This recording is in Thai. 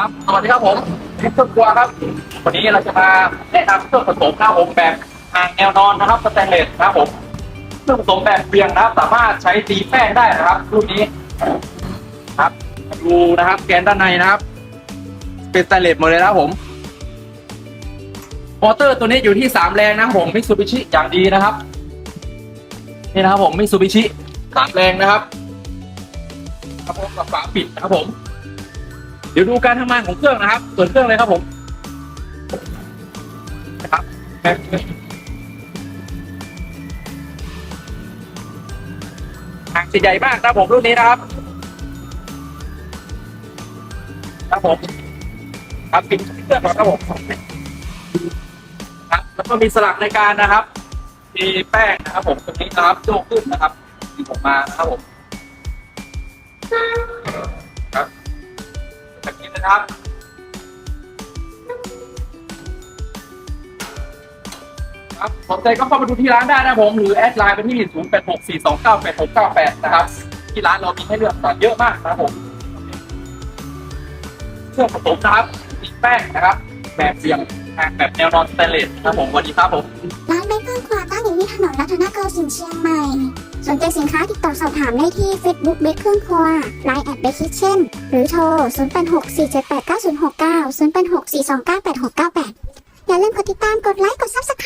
ครับ สวัสดีครับผมทิพชรครัวครับ วันนี้เราจะมาแนะนำเครื่องผสมนะครับผมแบบอ่างแนวนอนนะครับสแตนเลสนะครับผมเครื่องผสมแบบเบียงนะครับ สามารถใช้ตีแป้งได้นะครับ รุ่นนี้ครับดูนะครับ แกนด้านในนะครับ เป็นสแตนเลสหมดเลยนะครับผมมอเตอร์ตัวนี้อยู่ที่สามแรงนะครับผมมิซูบิชิอย่างดีนะครับ นี่นะครับผมมิซูบิชิสามแรงนะครับครับผมกับฝาปิดนะครับผม เดี๋ยวดูการทำงานของเครื่องนะครับส่วนเครื่องเลยครับผมนะครับหางสีใหญ่มากนะครับผมรุ่นนี้นะครับ ครับผมครับปิดเครื่องครับผมครับแล้วก็มีสลักในการนะครับ มีแป้งนะครับผมตรงนี้นะครับโยกขึ้นนะครับที่ผมมานะครับผม แบบนี้นะครับ ครับสนใจก็เข้ามาดูที่ร้านได้นะผม หรือแอดไลน์ไปที่ 0 8 6 4 2 9 8 6 9 8 นะครับ ที่ร้านเรามีให้เลือกเยอะมากนะครับผมเครื่องผสมนะครับมีแป้งนะครับ แบบเสียงแบบแนวนอนสแตนเลสนะครับผมสวัสดีครับผม ร้านเบเกอร์ครัวตั้งอยู่ที่ถนนรัตนโกสินทร์เชียงใหม่ สนใจสินค้าติดต่อสอบถามได้ที่ Facebook เบคเครื่องครัว Line แอดเบคคิทเช่นหรือโทร 0864789069 0864298698 อย่าลืมกดติดตามกดไลค์กด Subscribe